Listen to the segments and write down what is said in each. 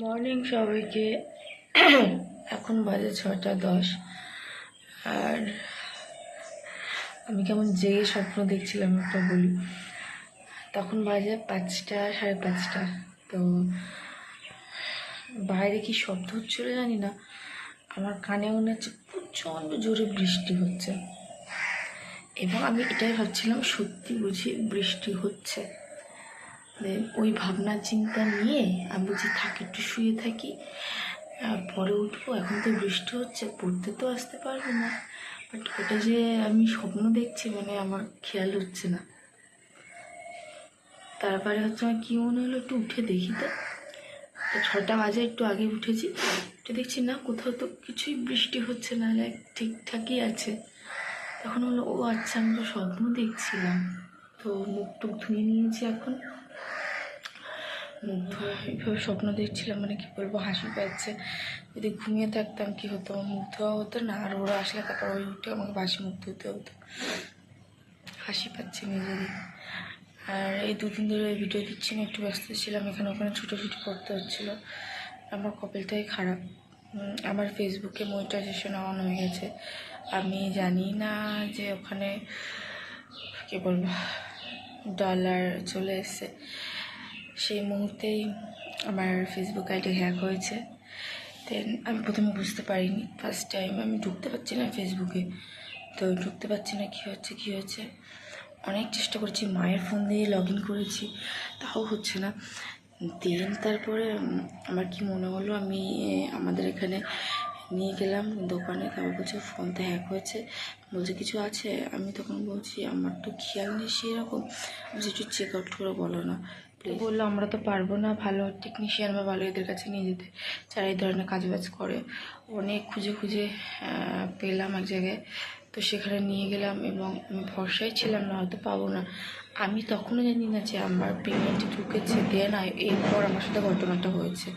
Morning সবাইকে। এখন বাজে ছটা দশ। আর আমি কেমন জেগে স্বপ্ন দেখছিলাম একটা বলি। তখন বাজে পাঁচটা, সাড়ে পাঁচটা। তো বাইরে কি শব্দ হচ্ছিল জানি না। আমার কানে মনে হচ্ছে প্রচণ্ড জোরে বৃষ্টি হচ্ছে। এবং আমি এটাই ভাবছিলাম, সত্যি বুঝি বৃষ্টি হচ্ছে। ওই ভাবনা চিন্তা নিয়ে আমি বলছি থাক, একটু শুয়ে থাকি পরে উঠবো। এখন তো বৃষ্টি হচ্ছে, পড়তে তো আসতে পারব না। বাট ওটা যে আমি স্বপ্ন দেখছি মানে আমার খেয়াল হচ্ছে না। তারপরে হচ্ছে আমার কী মনে হলো একটু উঠে দেখি তো। ছটা বাজে, একটু আগে উঠেছি। তো দেখছি না, কোথাও তো কিছুই বৃষ্টি হচ্ছে না ঠিকঠাকই আছে। তখন হলো, ও আচ্ছা আমি তো স্বপ্ন দেখছিলাম। তো মুখ টুক ধুয়ে নিয়েছি এখন। মুখ ধোয়া এইভাবে স্বপ্ন দেখছিলাম মানে কি বলব, হাসি পাচ্ছে। যদি ঘুমিয়ে থাকতাম কি হতো? মুখ ধোয়া হতো না, আর ওরা আসলে তারপর ওই উঠে আমাকে বাসি মুখ ধুতে হতো। হাসি পাচ্ছে নিজেরই। আর এই দুদিন ধরে ভিডিও দিচ্ছি না একটু ব্যস্ত ছিলাম, এখানে ওখানে ছুটোছুটি করতে হচ্ছিল। আমার কপালটাই খারাপ। আমার ফেসবুকে মনিটাইজেশন অন হয়ে গেছে। আমি জানি না যে ওখানে, কী বলব ডলার চলে এসছে। সেই মুহূর্তেই আমার ফেসবুক আইডি হ্যাক হয়েছে। দেন আমি প্রথমে বুঝতে পারিনি। ফার্স্ট টাইম আমি ঢুকতে পারছি না ফেসবুকে তো ঢুকতে পারছি না, কী হচ্ছে কী হচ্ছে? অনেক চেষ্টা করেছি, মায়ের ফোন দিয়ে লগ ইন করেছি, তাও হচ্ছে না। দেন তারপরে আমার কি মনে হলো, আমি, আমাদের এখানে নিয়ে গেলাম দোকানে, তারপর বলছে ফোন তো হ্যাক হয়েছে। বলছে, কিছু আছে? আমি তখন বলছি, আমার তো খেয়াল নেই সেরকম। যে একটু চেক আউট করে বলো না বলল, আমরা তো পারব না, ভালো টেকনিশিয়ান বা ভালো এদের কাছে নিয়ে যেতে। যারা এই ধরনের কাজ বাজ করে। অনেক খুঁজে খুঁজে পেলাম এক জায়গায়। তো সেখানে নিয়ে গেলাম এবং আমি ভরসায় ছিলাম না, হয়তো পাবো না। আমি তখনও জানি না যে আমার পেমেন্ট ঢুকেছে দেন এরপর আমার সাথে ঘটনাটা হয়েছে।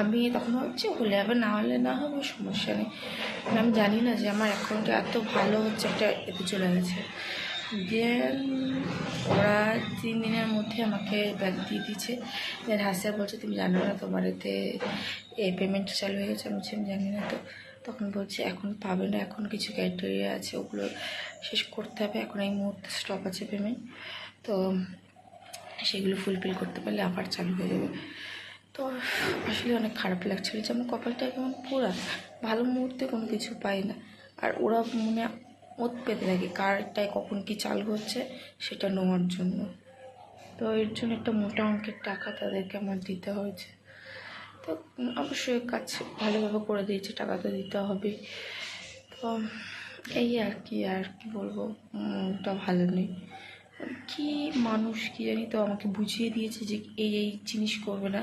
আমি তখন ভাবছি, হলে হবে না হলে না হবে, সমস্যা নেই। আমি জানি না যে আমার অ্যাকাউন্টে এত ভালো হচ্ছে একটা এতে চলে গেছে। দেন ওরা তিন দিনের মধ্যে আমাকে ব্যাগ দিয়ে দিয়েছে। দেন হাসিয়া বলছে, তুমি জানো না তোমার এতে পেমেন্ট চালু হয়ে গেছে? বলছি, আমি জানি না তো। তখন বলছে, এখন পাবে না, এখন কিছু ক্রাইটেরিয়া আছে, ওগুলো শেষ করতে হবে, এখন এই মুহূর্তে স্টপ আছে পেমেন্ট তো সেগুলো ফুলফিল করতে পারলে আবার চালু হয়ে যাবে। তো আসলে অনেক খারাপ লাগছিল যে আমার কপালটা কেমন পুরা, ভালো মুহূর্তে কোনো কিছু পাই না। আর ওরা মনে ওত পেতে থাকে, কারটায় কখন কি চালু হচ্ছে, সেটা নেওয়ার জন্য। তো এর জন্য একটা মোটা অঙ্কের টাকা তাদেরকে আমার দিতে হয়েছে। তো অবশ্যই কাজ ভালোভাবে করে দিয়েছে, টাকা তো দিতে হবে। তো এই আর কি আর কি বলব ওটা ভালো নেই। কি মানুষ কি জানি তো আমাকে বুঝিয়ে দিয়েছে যে এই এই জিনিস করবে না।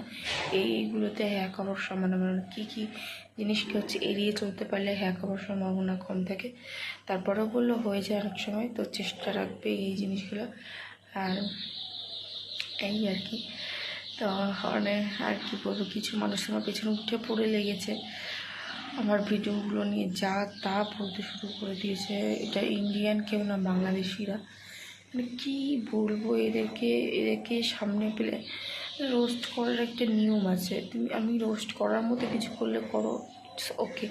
এই, এইগুলোতে হ্যাক হওয়ার সম্ভাবনা কী কী জিনিসকে হচ্ছে এড়িয়ে চলতে পারলে হ্যাক হওয়ার সম্ভাবনা কম থাকে। তারপরেও বলল, হয়ে যায় অনেক সময়, তো চেষ্টা রাখবে এই জিনিসগুলো। আর এই আর কি। তো অনেক আর কি বলব, কিছু মানুষ আমার পেছনে উঠে পড়ে লেগেছে। আমার ভিডিওগুলো নিয়ে যা তা বলতে শুরু করে দিয়েছে। এটা ইন্ডিয়ান কেউ না বাংলাদেশিরা। মানে কী বলব, এদেরকে এদেরকে সামনে পেলে রোস্ট করার একটা নিয়ম আছে। তুমি, আমি রোস্ট করার মতো কিছু করলে করো ওকে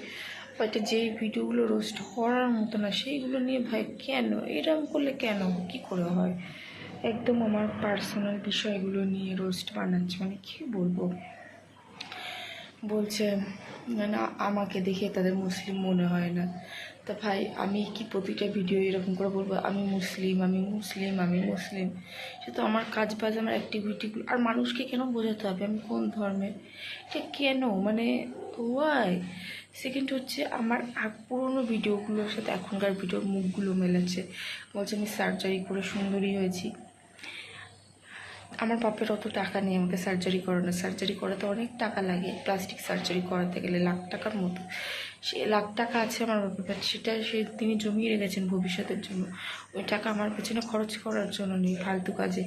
বাট যেই ভিডিওগুলো রোস্ট করার মতো না, সেইগুলো নিয়ে ভাই কেন? এরকম করলে কেন? কি করে হয়? একদম আমার পার্সোনাল বিষয়গুলো নিয়ে রোস্ট বানাচ্ছে মানে কী বলব? বলছে মানে আমাকে দেখে তাদের মুসলিম মনে হয় না। তা ভাই, আমি কি প্রতিটা ভিডিও এরকম করে বলব, আমি মুসলিম আমি মুসলিম আমি মুসলিম? সে তো আমার কাজ বাজ, আমার অ্যাক্টিভিটিগুলো আর মানুষকে কেন বোঝাতে হবে? আমি কোন ধর্মের? এটা কেন? মানে ওয়াই সেকেন্ড হচ্ছে, আমার পুরোনো ভিডিওগুলোর সাথে এখনকার ভিডিওর মুখগুলো মেলাচ্ছে। বলছে, আমি সার্জারি করে সুন্দরী হয়েছি। আমার বাপের অত টাকা নেই, আমাকে সার্জারি করানো। সার্জারি করাতে অনেক টাকা লাগে। প্লাস্টিক সার্জারি করাতে গেলে লাখ টাকার মতো। সে লাখ টাকা আছে আমার বাপের কাছে, সেটা সে তিনি জমিয়ে রেখেছেন ভবিষ্যতের জন্য। ওই টাকা আমার পেছনে খরচ করার জন্য নেই ফালতু কাজে।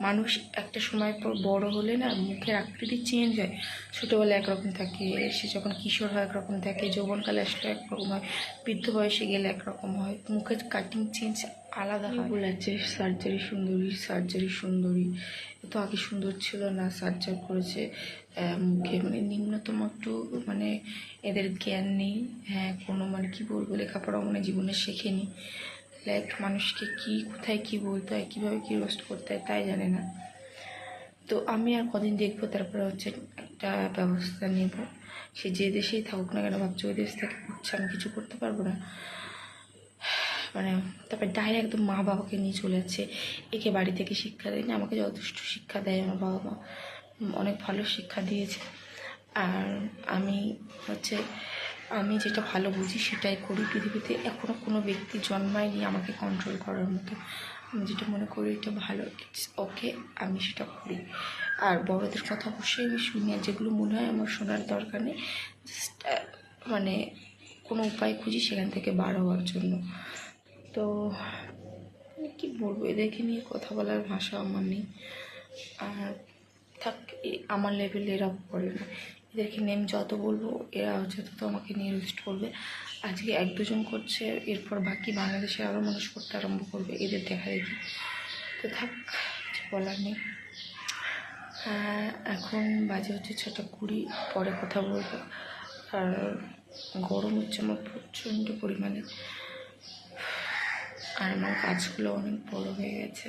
মানুষ একটা সময় পর বড় হলে না মুখের আকৃতি চেঞ্জ হয়। ছোটোবেলায় একরকম থাকে সে যখন কিশোর হয় একরকম থাকে, যৌবনকালে আসলে একরকম হয়, বৃদ্ধ বয়সে গেলে একরকম হয়। মুখের কাটিং চেঞ্জ আলাদা হয়। বলেছে? সার্জারি সুন্দরী সার্জারি সুন্দরী। এত তো আগে সুন্দর ছিল না সার্জার করেছে মুখে। মানে নিম্নতম একটু মানে এদের জ্ঞান নেই। হ্যাঁ কোনো মানে কী বলব লেখাপড়া মানে জীবনে শেখেনি। লাইক মানুষকে কি কোথায় কি বলতে হয় কীভাবে কী রোস্ট করতে হয় তাই জানে না। তো আমি আর কদিন দেখব তারপরে হচ্ছে একটা ব্যবস্থা নেব। সে যে দেশেই থাকুক না কেন ভাবছি ওই দেশ থেকে করছে আমি কিছু করতে পারব না? মানে তারপরে ডাইরেক্ট মা বাবাকে নিয়ে চলে যাচ্ছে। একে বাড়ি থেকে শিক্ষা দেয়নি, আমাকে যথেষ্ট শিক্ষা দেয় আমার বাবা মা। অনেক ভালো শিক্ষা দিয়েছে। আর আমি হচ্ছে, আমি যেটা ভালো বুঝি সেটাই করি। পৃথিবীতে এখনও কোনো ব্যক্তি জন্মায়নি আমাকে কন্ট্রোল করার মতো। আমি যেটা মনে করি এটা ভালো ইটস ওকে আমি সেটা করি। আর বড়দের কথা অবশ্যই আমি শুনি, আর যেগুলো মনে হয় আমার শোনার দরকার নেই জাস্ট মানে কোনো উপায় খুঁজি সেখান থেকে বার হওয়ার জন্য। তো কী বলব? এদেরকে নিয়ে কথা বলার ভাষা আমার নেই। আর থাক আমার লেভেলে এরা পড়ে না। এদেরকে নেম যত বলব, এরা হচ্ছে তত আমাকে নিয়ে রোস্ট করবে। আজকে এক দুজন করছে, এরপর বাকি বাংলাদেশে আরও মানুষ করতে আরম্ভ করবে, এদের দেখা দেখি। তো থাক বলার নেই। হ্যাঁ এখন বাজে হচ্ছে ছটা কুড়ি, পরে কথা বলব। আর গরম হচ্ছে আমার প্রচণ্ড পরিমাণে। আর আমার গাছগুলো অনেক বড় হয়ে গেছে।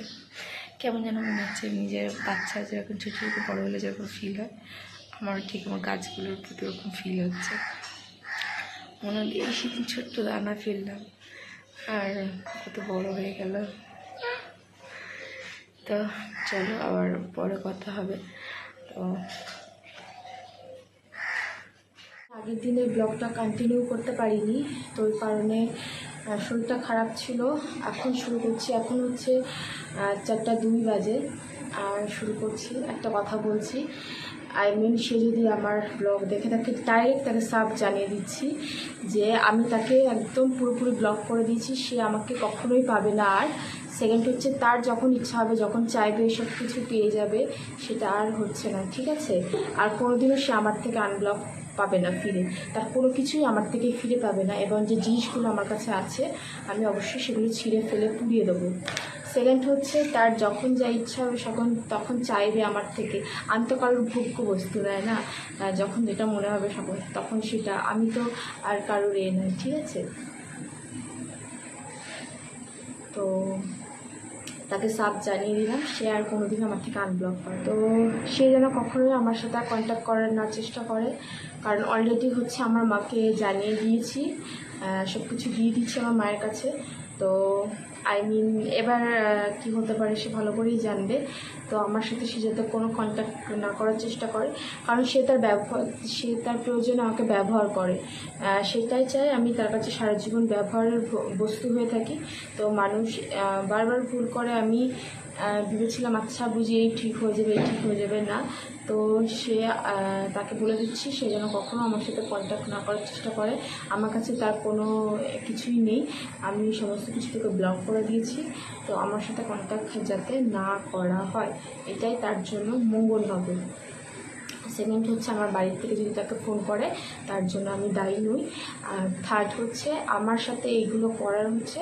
কেমন যেন মনে হচ্ছে নিজের বাচ্চা যেরকম ছোটো ছোটো বড়ো হলে যেরকম ফিল হয় আমার ঠিক আমার গাছগুলোর প্রতি ওরকম ফিল হচ্ছে। মনে হলো, এই সেদিন ছোট্ট দানা ফেললাম, আর কত বড় হয়ে গেল। তো চলো, আবার পরে কথা হবে। তো আগের দিনের ব্লগটা কন্টিনিউ করতে পারিনি, তো ওই কারণে শরীরটা খারাপ ছিল। এখন শুরু করছি। এখন হচ্ছে চারটা দুই বাজে। আর শুরু করছি, একটা কথা বলছি। আই মিন সে যদি আমার ব্লগ দেখে থাকে ডাইরেক্ট তাকে সাব জানিয়ে দিচ্ছি যে আমি তাকে একদম পুরোপুরি ব্লক করে দিয়েছি। সে আমাকে কখনোই পাবে না। আর সেকেন্ড হচ্ছে, তার যখন ইচ্ছা হবে, যখন চাইবে সব কিছু পেয়ে যাবে, সেটা আর হচ্ছে না, ঠিক আছে? আর কোনোদিনও সে আমার থেকে আনব্লক পাবে না ফিরে। তার কোনো কিছুই আমার থেকে ফিরে পাবে না এবং যে জিনিসগুলো আমার কাছে আছে, আমি অবশ্যই সেগুলো ছিঁড়ে ফেলে পুড়িয়ে দেবো। সেকেন্ড হচ্ছে, তার যখন যা ইচ্ছা হবে তখন তখন চাইবে আমার থেকে। আমি তো কারোর ভোগ্য বস্তু নয় না? যখন যেটা মনে হবে সকল তখন সেটা। আমি তো আর কারোর এ নয় ঠিক আছে? তো তাকে সাপ জানিয়ে দিলাম, সে আর কোনোদিন আমার থেকে আনব্লক করে। তো সে যেন কখনোই আমার সাথে আর কন্ট্যাক্ট করার না চেষ্টা করে, কারণ অলরেডি হচ্ছে আমার মাকে জানিয়ে দিয়েছি সব কিছু দিয়ে দিচ্ছি আমার মায়ের কাছে। তো আই মিন এবার কি হতে পারে সে ভালো করেই জানবে। তো আমার সাথে সে যাতে কোনো কন্ট্যাক্ট না করার চেষ্টা করে, কারণ সে তার ব্যবহার, সে তার প্রয়োজনে আমাকে ব্যবহার করে। সেটাই চাই আমি তার কাছে সারা জীবন ব্যবহারের বস্তু হয়ে থাকি। তো মানুষ বারবার ভুল করে, আমি ভেবেছিলাম আচ্ছা বুঝি এই ঠিক হয়ে যাবে, এই ঠিক হয়ে যাবে। না, তো সে তাকে বলে দিচ্ছি, সে যেন কখনো আমার সাথে কন্ট্যাক্ট না করার চেষ্টা করে। আমার কাছে তার কোনো কিছুই নেই। আমি সমস্ত কিছু থেকে ব্লক করে দিয়েছি। তো আমার সাথে কন্ট্যাক্ট যাতে না করা হয়। এটাই তার জন্য মঙ্গল হবে সেকেন্ড হচ্ছে আমার বাড়ির থেকে যদি তাকে ফোন করে, তার জন্য আমি দায়ী নই। আর থার্ড হচ্ছে আমার সাথে এইগুলো করার হচ্ছে,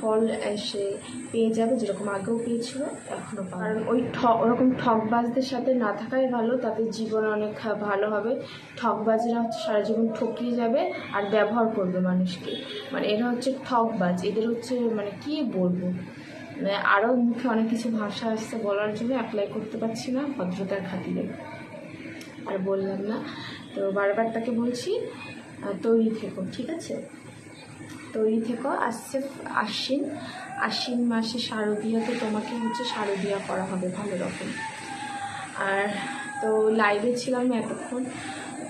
ফল সে পেয়ে যাবে যেরকম আগেও পেয়েছিল এখনও। কারণ ওই ঠক ওরকম ঠকবাজদের সাথে না থাকাই ভালো, তাদের জীবন অনেক ভালো হবে। ঠকবাজেরা হচ্ছে সারা জীবন ঠকিয়ে যাবে আর ব্যবহার করবে মানুষকে। মানে এরা হচ্ছে ঠকবাজ, এদের হচ্ছে মানে কি বলব? আরও মুখে অনেক কিছু ভাষা আসছে বলার জন্য অ্যাপ্লাই করতে পারছি না, ভদ্রতার খাতিরে। আর বললাম না। তো বারবার তাকে বলছি তৈরি থেকো, ঠিক আছে? তৈরি থেকো আসছে আশ্বিন। আশ্বিন মাসে শারদীয়াতে তোমাকে হচ্ছে শারদীয়া করা হবে, ভালো রকম। আর তো লাইভে ছিলাম এতক্ষণ।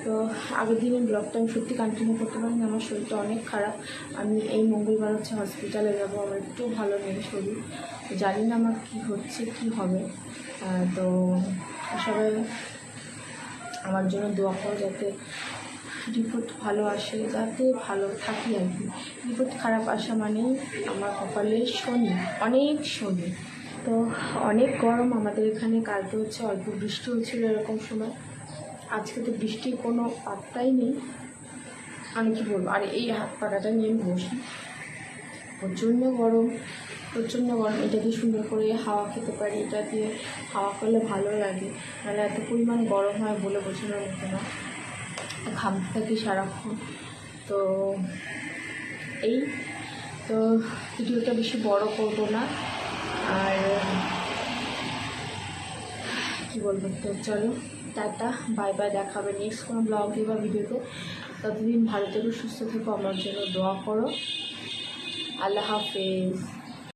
তো আগের দিনের ব্লগটা আমি সত্যি কন্টিনিউ করতে পারিনি, আমার শরীরটা অনেক খারাপ। আমি এই মঙ্গলবার হচ্ছে হসপিটালে যাব, আমার একটু ভালো নেই শরীর। জানি না আমার কী হচ্ছে, কী হবে। তো সবাই আমার জন্য দোয়া করো যাতে রিপোর্ট ভালো আসে, যাতে ভালো থাকি আর কি। রিপোর্ট খারাপ আসা মানেই আমার কপালে শনি, অনেক শনি। তো অনেক গরম আমাদের এখানে, কালকে হচ্ছে অল্প বৃষ্টি হয়েছিল এরকম সময়। আজকে তো বৃষ্টির কোনো পাত্তাই নেই। আমি কি বলব? আর এই হাত পাখাটা নিয়ে আমি বসি। প্রচণ্ড গরম প্রচণ্ড গরম। এটা দিয়ে সুন্দর করে হাওয়া খেতে পারি, এটা দিয়ে হাওয়া করলে ভালো লাগে। নাহলে এত পরিমাণ গরম হয় বলে বোঝানোর মতো না। ঘামতে থাকি সারাক্ষণ? তো এই, তো ভিডিওটা বেশি বড় করব না। আর কি বলব? তো চলো। টাটা বাই বাই দেখাবে নেক্সট কোনো ব্লগে বা ভিডিওতে ততদিন ভালো থেকো, সুস্থ থেকো, আমার জন্য দোয়া করো। আল্লাহ হাফেজ।